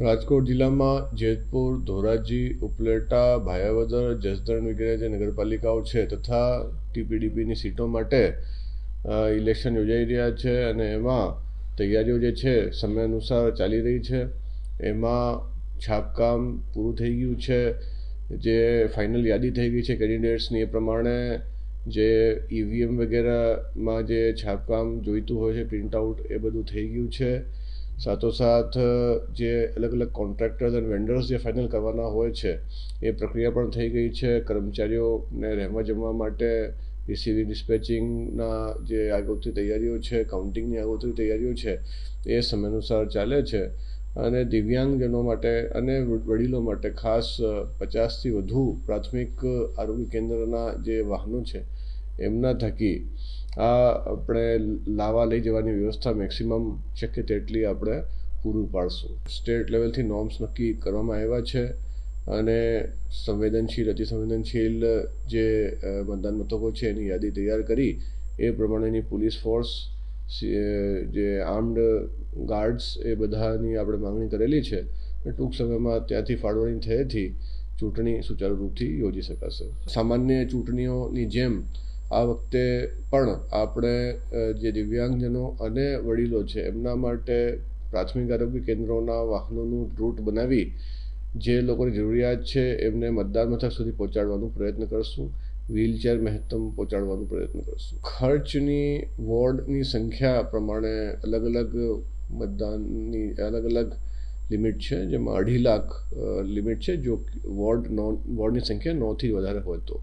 રાજકોટ જિલ્લામાં જેતપુર, ધોરાજી, ઉપલેટા, ભાયાવદર, જસદણ વગેરે જે નગરપાલિકાઓ છે તથા ટીપીડીપીની સીટો માટે ઇલેક્શન યોજાઈ રહ્યા છે અને એમાં તૈયારીઓ જે છે સમય અનુસાર ચાલી રહી છે. એમાં છાપકામ પૂરું થઈ ગયું છે. જે ફાઇનલ યાદી થઈ ગઈ છે કેન્ડિડેટ્સની એ પ્રમાણે જે ઈવીએમ વગેરેમાં જે છાપકામ જોઈતું હોય છે, પ્રિન્ટ આઉટ એ બધું થઈ ગયું છે. સાથોસાથ જે અલગ અલગ કોન્ટ્રાક્ટર્સ અને વેન્ડર્સ જે ફાઇનલ કરવાના હોય છે, એ પ્રક્રિયા પણ થઈ ગઈ છે. કર્મચારીઓને રહેવા જમવા માટે રિસીવિંગ ડિસ્પેચિંગના જે આગોતરી તૈયારીઓ છે કાઉન્ટિંગની આગોતરી તૈયારીઓ છે, એ સમયાનુસાર ચાલે છે. અને દિવ્યાંગજનો માટે અને વડીલો માટે ખાસ પચાસથી વધુ પ્રાથમિક આરોગ્ય કેન્દ્રના જે વાહનો છે એમના થકી આ આપણે લાવા લઈ જવાની વ્યવસ્થા મેક્સિમમ શક્ય તેટલી આપણે પૂરું પાડશું. સ્ટેટ લેવલથી નોર્મ્સ નક્કી કરવામાં આવ્યા છે અને સંવેદનશીલ, અતિસંવેદનશીલ જે મતદાન મથકો છે એની યાદી તૈયાર કરી એ પ્રમાણેની પોલીસ ફોર્સ જે આર્મ્ડ ગાર્ડ્સ એ બધાની આપણે માંગણી કરેલી છે અને ટૂંક સમયમાં ત્યાંથી ફાળવણી થયેથી ચૂંટણી સુચારુરૂપથી યોજી શકાશે. સામાન્ય ચૂંટણીઓની જેમ આ વખતે પણ આપણે જે દિવ્યાંગજનો અને વડીલો છે, એમના માટે પ્રાથમિક આરોગ્ય કેન્દ્રોના વાહનોનું રૂટ બનાવી જે લોકોની જરૂરિયાત છે, એમને મતદાન મથક સુધી પહોંચાડવાનો પ્રયત્ન કરશું. વ્હીલચેર મહત્તમ પહોંચાડવાનો પ્રયત્ન કરશું. ખર્ચની વોર્ડની સંખ્યા પ્રમાણે અલગ અલગ મતદાનની અલગ અલગ લિમિટ છે, જેમાં અઢી લાખ લિમિટ છે, જો વોર્ડ નો વોર્ડની સંખ્યા નોથી વધારે હોય તો.